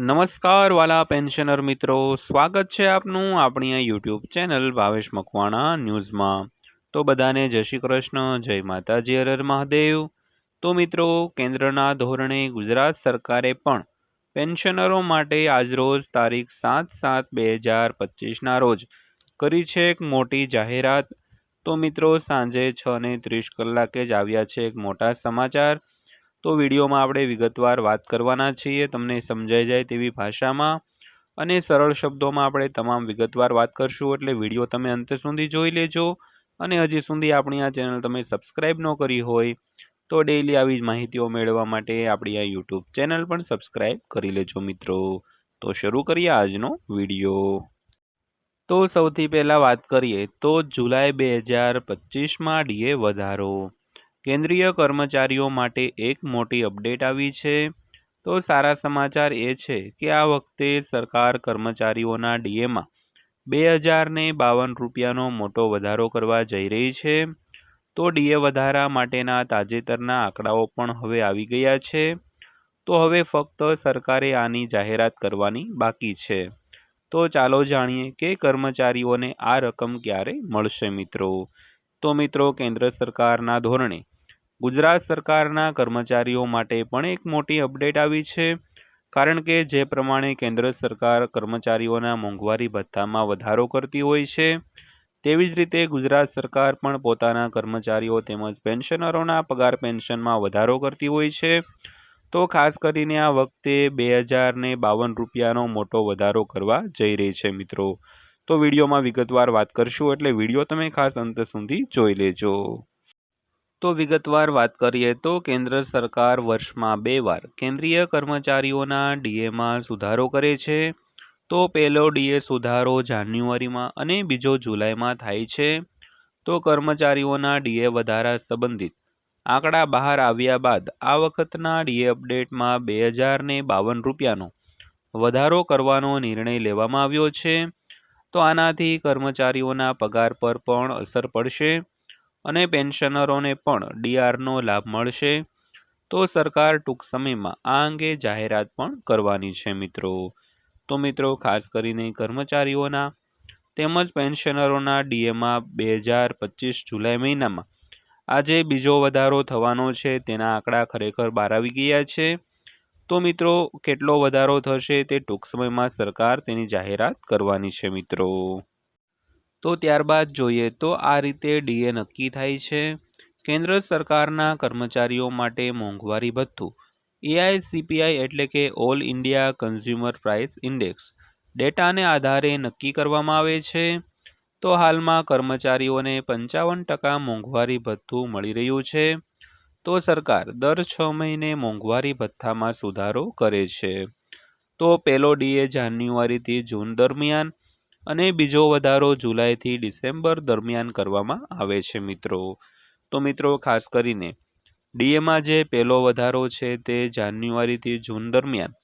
નમસ્કાર વાલા પેન્શનર મિત્રો. સ્વાગત છે આપનું આપણી આ યુટ્યુબ ચેનલ ભાવેશ મકવાણા ન્યૂઝમાં. તો બધાને જય શ્રી કૃષ્ણ, જય માતાજી હરર મહાદેવ. તો મિત્રો, કેન્દ્રના ધોરણે ગુજરાત સરકારે પણ પેન્શનરો માટે આજરોજ તારીખ સાત સાત બે હજાર પચીસના રોજ કરી છે એક મોટી જાહેરાત. તો મિત્રો, સાંજે છ ને ત્રીસ કલાકે જ આવ્યા છે એક મોટા સમાચાર. તો વિડીયોમાં આપણે વિગતવાર વાત કરવાના છીએ, તમને સમજાઈ જાય તેવી ભાષામાં. અને સરળ શબ્દોમાં આપણે તમામ વિગતવાર વાત કરશું, એટલે વીડિયો તમે અંત સુધી જોઈ લેજો. અને હજી સુધી આપણી આ ચેનલ તમે સબસ્ક્રાઈબ ન કરી હોય, તો ડેઈલી આવી જ માહિતીઓ મેળવવા માટે આપણી આ યુટ્યુબ ચેનલ પણ સબસ્ક્રાઈબ કરી લેજો મિત્રો. તો શરૂ કરીએ આજનો વીડિયો. તો સૌથી પહેલાં વાત કરીએ, તો જુલાઈ બે હજાર પચીસમાં ડીએ વધારો. કેન્દ્રીય કર્મચારીઓ માટે એક મોટી અપડેટ આવી છે. તો સારા સમાચાર એ છે કે આ વખતે સરકાર કર્મચારીઓના ડીએમાં બે હજારને બાવન રૂપિયાનો મોટો વધારો કરવા જઈ રહી છે. તો ડીએ વધારા માટેના તાજેતરના આંકડાઓ પણ હવે આવી ગયા છે. તો હવે ફક્ત સરકારે આની જાહેરાત કરવાની બાકી છે. તો ચાલો જાણીએ કે કર્મચારીઓને આ રકમ ક્યારે મળશે મિત્રો? તો મિત્રો, કેન્દ્ર સરકારના ધોરણે ગુજરાત સરકારના કર્મચારીઓ માટે પણ એક મોટી અપડેટ આવી છે. કારણ કે જે પ્રમાણે કેન્દ્ર સરકાર કર્મચારીઓના મોંઘવારી ભથ્થામાં વધારો કરતી હોય છે, તેવી જ રીતે ગુજરાત સરકાર પણ પોતાના કર્મચારીઓ તેમજ પેન્શનરોના પગાર પેન્શનમાં વધારો કરતી હોય છે. તો ખાસ કરીને આ વખતે બે હજારને બાવન રૂપિયાનો મોટો વધારો કરવા જઈ રહી છે મિત્રો. તો વિડીયોમાં વિગતવાર વાત કરશું એટલે વીડિયો તમે ખાસ અંત સુધી જોઈ લેજો. તો વિગતવાર વાત કરીએ તો કેન્દ્ર સરકાર વર્ષમાં બે વાર કેન્દ્રીય કર્મચારીઓના ડીએમાં સુધારો કરે છે. તો પહેલો ડીએ સુધારો જાન્યુઆરીમાં અને બીજો જુલાઈમાં થાય છે. તો કર્મચારીઓના ડીએ વધારા સંબંધિત આંકડા બહાર આવ્યા બાદ આ વખતના ડીએ અપડેટમાં બે હજારને બાવન રૂપિયાનો વધારો કરવાનો નિર્ણય લેવામાં આવ્યો છે. તો આનાથી કર્મચારીઓના પગાર પર પણ અસર પડશે અને પેન્શનરોને પણ ડીઆરનો લાભ મળશે. તો સરકાર ટૂંક સમયમાં આ અંગે જાહેરાત પણ કરવાની છે મિત્રો. તો મિત્રો, ખાસ કરીને કર્મચારીઓના તેમજ પેન્શનરોના ડીએમાં બે હજાર પચીસ જુલાઈ મહિનામાં આજે બીજો વધારો થવાનો છે. તેના આંકડા ખરેખર બહાર આવી ગયા છે. તો મિત્રો, કેટલો વધારો થશે તે ટૂંક સમયમાં સરકાર તેની જાહેરાત કરવાની છે મિત્રો. તો ત્યારબાદ જોઈએ તો આ રીતે ડીએ નક્કી થાય છે. કેન્દ્ર સરકારના કર્મચારીઓ માટે મોંઘવારી ભથ્થું. એઆઈસીપીઆઈ એટલે કે all India consumer price index ડેટાને આધારે નક્કી કરવામાં આવે છે. તો હાલમાં કર્મચારીઓને પંચાવન ટકા મોંઘવારી ભથ્થું મળી રહ્યું છે. તો સરકાર દર છ મહિને મોંઘવારી ભથ્થામાં સુધારો કરે છે. તો પહેલો ડીએ જાન્યુઆરીથી જૂન દરમિયાન અને બીજો વધારો જુલાઈથી ડિસેમ્બર દરમિયાન કરવામાં આવે છે મિત્રો. તો મિત્રો, ખાસ કરીને ડીએમાં જે પહેલો વધારો છે તે જાન્યુઆરીથી જૂન દરમિયાન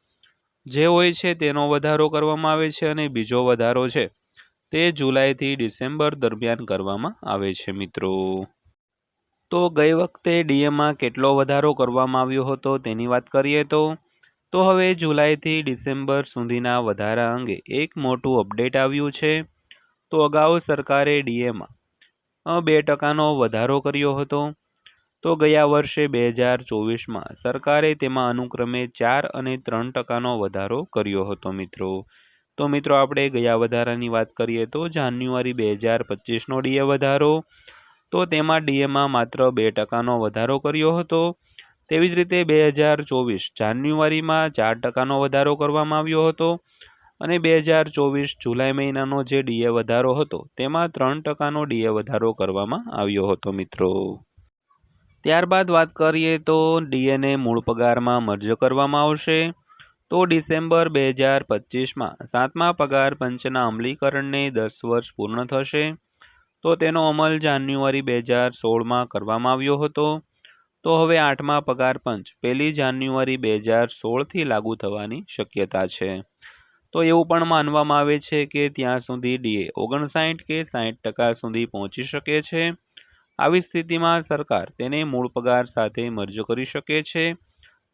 જે હોય છે તેનો વધારો કરવામાં આવે છે અને બીજો વધારો છે તે જુલાઈથી ડિસેમ્બર દરમિયાન કરવામાં આવે છે મિત્રો. તો ગઈ વખતે ડીએમાં કેટલો વધારો કરવામાં આવ્યો હતો તેની વાત કરીએ તો તો હવે જુલાઈથી ડિસેમ્બર સુધીના વધારા અંગે એક મોટું અપડેટ આવ્યું છે. તો અગાઉ સરકારે ડીએમાં બે ટકાનો વધારો કર્યો હતો. તો ગયા વર્ષે બે હજાર ચોવીસમાં સરકારે તેમાં અનુક્રમે ચાર અને ત્રણ ટકાનો વધારો કર્યો હતો મિત્રો. તો મિત્રો, આપણે ગયા વધારાની વાત કરીએ તો જાન્યુઆરી બે હજાર પચીસનો ડીએ વધારો તો તેમાં ડીએમાં માત્ર બે ટકાનો વધારો કર્યો હતો. તેવી જ રીતે બે હજાર ચોવીસ જાન્યુઆરીમાં ચાર ટકાનો વધારો કરવામાં આવ્યો હતો અને બે હજાર ચોવીસ જુલાઈ મહિનાનો જે ડીએ વધારો હતો તેમાં ત્રણ ટકાનો ડીએ વધારો કરવામાં આવ્યો હતો મિત્રો. ત્યારબાદ વાત કરીએ તો ડીએને મૂળ પગારમાં મર્જ કરવામાં આવશે. તો ડિસેમ્બર બે હજાર પચીસમાં સાતમા પગાર પંચના અમલીકરણને દસ વર્ષ પૂર્ણ થશે. તો તેનો અમલ જાન્યુઆરી બે હજાર સોળમાં કરવામાં આવ્યો હતો. તો હવે આઠમા પગાર પંચ, પહેલી જાન્યુઆરી બે હજાર સોળથી લાગુ થવાની શક્યતા છે. તો એવું પણ માનવામાં આવે છે કે ત્યાં સુધી ડીએ ઓગણસાઠ કે સાઠ ટકા સુધી પહોંચી શકે છે. આવી સ્થિતિમાં સરકાર તેને મૂળ પગાર સાથે મર્જ કરી શકે છે.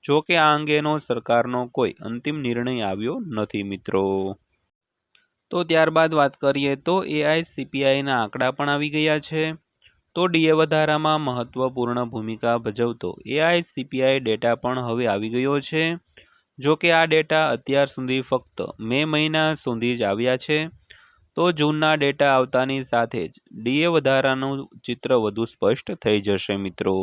જો કે આ અંગેનો સરકારનો કોઈ અંતિમ નિર્ણય આવ્યો નથી, મિત્રો. તો ત્યારબાદ વાત કરીએ તો એઆઈસીપીઆઈના આંકડા પણ આવી ગયા છે. તો ડીએ વધારામાં મહત્વપૂર્ણ ભૂમિકા ભજવતો એઆઈસીપીઆઈ ડેટા પણ હવે આવી ગયો છે. જો કે આ ડેટા અત્યાર સુધી ફક્ત મે મહિના સુધી જ આવ્યા છે. તો જૂનના ડેટા આવતાની સાથે જ ડીએ વધારાનું ચિત્ર વધુ સ્પષ્ટ થઈ જશે મિત્રો.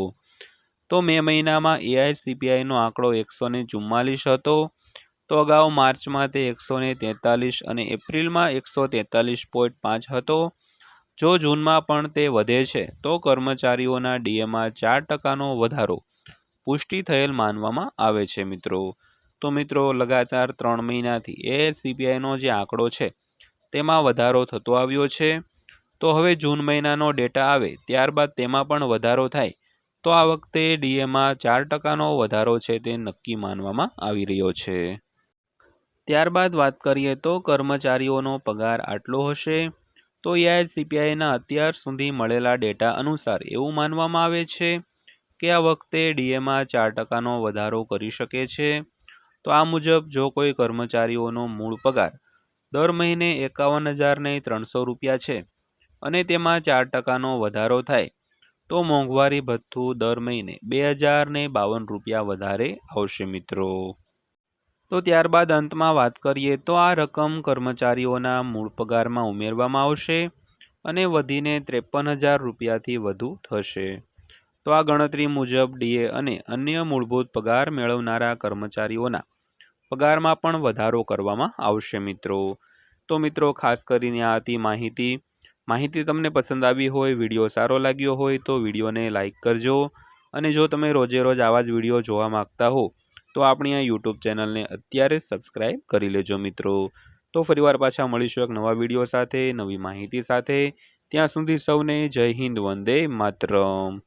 તો મે મહિનામાં એઆઈસીપીઆઈનો આંકડો એકસો ને હતો. તો અગાઉ માર્ચમાં તે એકસો તેતાલીસ અને એપ્રિલમાં એકસો તેતાલીસ પોઈન્ટ પાંચ હતો. જો જૂનમાં પણ તે વધે છે, તો કર્મચારીઓના ડીએમાં ચાર ટકાનો વધારો પુષ્ટિ થયેલ માનવામાં આવે છે મિત્રો. તો મિત્રો, લગાતાર ત્રણ મહિનાથી એ સીપીઆઈનો જે આંકડો છે, તેમાં વધારો થતો આવ્યો છે. તો હવે જૂન મહિનાનો ડેટા આવે, ત્યારબાદ તેમાં પણ વધારો થાય, તો આ વખતે ડીએમાં ચાર ટકાનો વધારો છે તે નક્કી માનવામાં આવી રહ્યો છે. ત્યારબાદ વાત કરીએ તો કર્મચારીઓનો પગાર આટલો હશે, તો એઆઈસીપીઆઈના અત્યાર સુધી મળેલા ડેટા અનુસાર એવું માનવામાં આવે છે કે આ વખતે ડીએમાં ચાર ટકાનો વધારો કરી શકે છે. તો આ મુજબ જો કોઈ કર્મચારીઓનો મૂળ પગાર દર મહિને એકાવન હજારને ત્રણસો રૂપિયા છે અને તેમાં ચાર ટકાનો વધારો થાય, તો મોંઘવારી ભથ્થું દર મહિને બે હજારને બાવન રૂપિયા વધારે આવશે મિત્રો. તો ત્યારબાદ અંતમાં વાત કરીએ તો આ રકમ કર્મચારીઓના મૂળ પગારમાં ઉમેરવામાં આવશે અને વધીને ત્રેપન હજાર રૂપિયાથી વધુ થશે. તો આ ગણતરી મુજબ ડીએ અને અન્ય મૂળભૂત પગાર મેળવનારા કર્મચારીઓના પગારમાં પણ વધારો કરવામાં આવશે મિત્રો. તો મિત્રો, ખાસ કરીને આ હતી માહિતી. માહિતી તમને પસંદ આવી હોય, વીડિયો સારો લાગ્યો હોય તો વિડીયોને લાઇક કરજો અને જો તમે રોજે રોજ આવા જ વીડિયો જોવા માગતા હો તો આપણી આ યુટ્યુબ ચેનલને અત્યારે સબસ્ક્રાઈબ કરી લેજો મિત્રો. તો ફરીવાર પાછા મળીશું એક નવા વીડિયો સાથે, નવી માહિતી સાથે. ત્યાં સુધી સૌને જય હિન્દ, વંદે માતરમ.